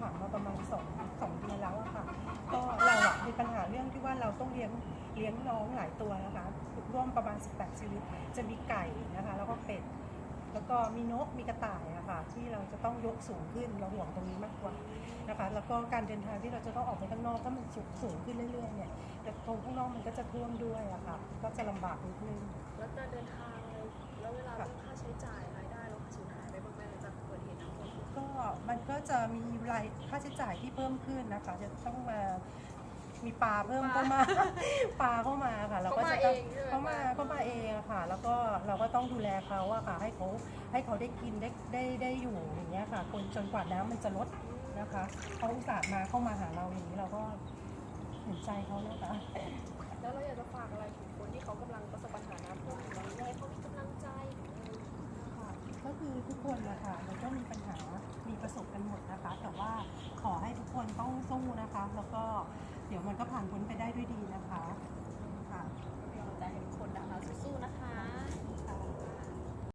ขังมาประมาณสองสองเดือนแล้วอะค่ะ ก็เราอะมีปัญหาเรื่องที่ว่าเราต้องเลี้ยงเลี้ยงน้องหลายตัวนะคะร่วมประมาณ 18 ชีวิต จะมีไก่นะคะ แล้วก็เป็ด แล้วก็มีนก มีกระต่ายอะค่ะ ที่เราจะต้องยกสูงขึ้น เราห่วงตรงนี้มากกว่านะคะ แล้วก็การเดินทางที่เราจะต้องออกไปข้างนอก ถ้ามันสูงสูงขึ้นเรื่อยๆเนี่ยแต่ตรงข้างนอกมันก็จะท่วมด้วยอะค่ะ ก็จะลำบากนิดนึง แล้ว จะมีรายค่าใช้จ่ายที่เพิ่มขึ้นนะคะ จะต้องมามีปลาเพิ่มเข้ามาปลาเข้ามาค่ะเราก็จะต้องเข้ามาเข้ามาเองอะค่ะ แล้วก็เราก็ต้องดูแลเขาอะค่ะ ให้เขาให้เขาได้กินได้ได้ได้อยู่อย่างเงี้ยค่ะ คนจนกว่าน้ำมันจะลดนะคะเขาอุตส่าห์มาเข้ามาหาเราอย่างนี้เราก็เห็นใจเขานะคะ แล้วเราอยากจะฝากอะไรถึงคนที่เขากำลังประสบปัญหาน้ำท่วมอยู่ตอนนี้ให้เขามีกำลังใจค่ะก็คือทุกคนนะคะมันก็มีปัญหามีประส ขอให้ทุกคนต้องสู้นะคะ แล้วก็เดี๋ยวมันก็ผ่านพ้นไปได้ด้วยดีนะคะ